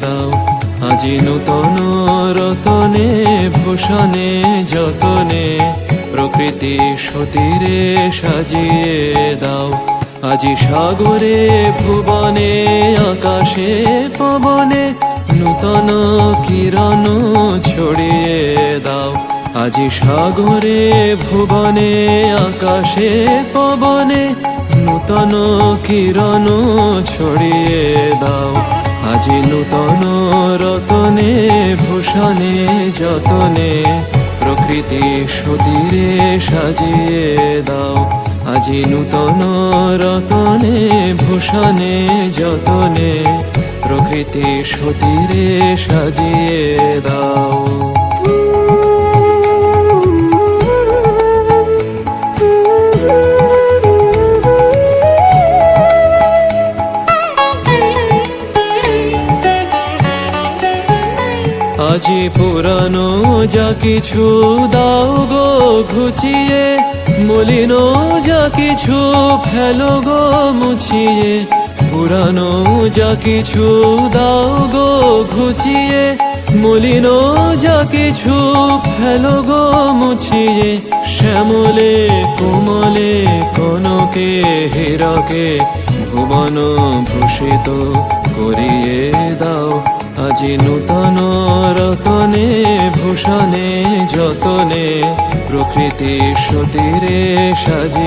দাও। আজি নূতন রতনে, ভূষণে, যতনে, প্রকৃতি সতীরে সাজিয়ে দাও। আজি সাগরে, ভুবনে, আকাশে, পবনে, নূতন কিরণ ছড়িয়ে দাও। আজি সাগরে, ভুবনে, আকাশে, পবনে, নূতন কিরণ ছড়িয়ে দাও। আজি নূতন রতনে, ভূষণে যতনে, প্রকৃতি সতীরে সাজিয়ে দাও। আজি নূতন রতনে, ভূষণে যতনে, প্রকৃতি সতীরে সাজিয়ে দাও। আজি পুরানো যা কিছু দাও গো ঘুচিয়ে, মলিন যা কিছু ফেলো গো মুছিয়ে, পুরানো যা কিছু দাও গো ঘুচিয়ে, মলিন যা কিছু ফেলো গো মুছিয়ে, শ্যামলে কোমলে কনকে, হীরকে ভুবন ভূষিত করিয়ে আজি নূতন রতনে ভূষণে যতনে প্রকৃতি সতীরে সাজি